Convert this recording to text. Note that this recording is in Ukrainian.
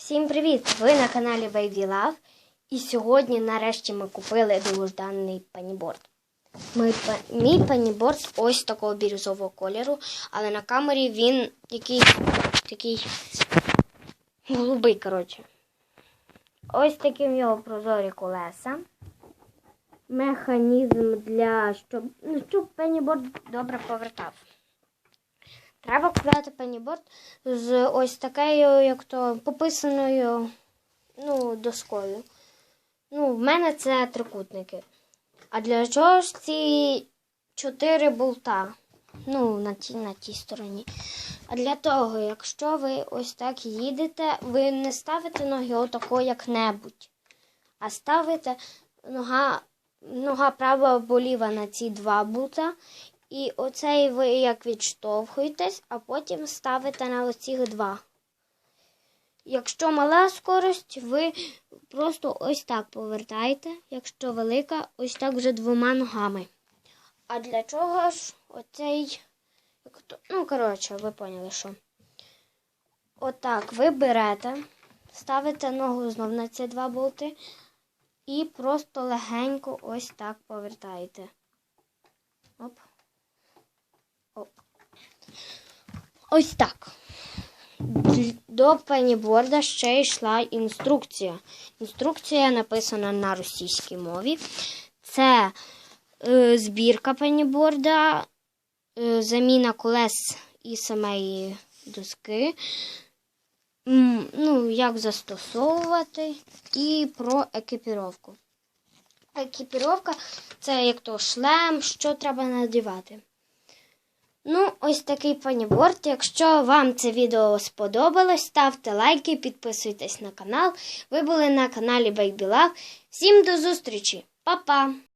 Всім привіт! Ви на каналі Baby Love. І сьогодні нарешті ми купили довгожданий паніборд. Ми, мій паніборд ось такого бірюзового кольору, але на камері він якийсь такий голубий, коротше. Ось такі в нього прозорі колеса. Механізм для щоб, ну, щоб пеніборд добре повертав. Треба купляти пеніборд з ось такою, як то пописаною ну, доскою. Ну, в мене це трикутники. А для чого ж ці чотири болта? Ну, на тій, на тій стороні. А для того, якщо ви ось так їдете, ви не ставите ноги отако як-небудь, а ставите нога, нога права або ліва на ці два болта. І оцей ви як відштовхуєтесь, а потім ставите на оцих два. Якщо мала скорость, ви просто ось так повертаєте. Якщо велика, ось так вже двома ногами. А для чого ж оцей. Ну, коротше, ви поняли, що. Отак ви берете, ставите ногу знов на ці два болти і просто легенько ось так повертаєте. Оп. Ось так. До пеніборда ще йшла інструкція. Інструкція написана на російській мові. Це е, збірка пеніборда, е, заміна колес і самої доски. Ну, як застосовувати і про екіпіровку. Екіпіровка це як то шлем, що треба надівати. Ну, ось такий паніборд. Якщо вам це відео сподобалось, ставте лайки, підписуйтесь на канал. Ви були на каналі Baby Love. Всім до зустрічі! Па-па!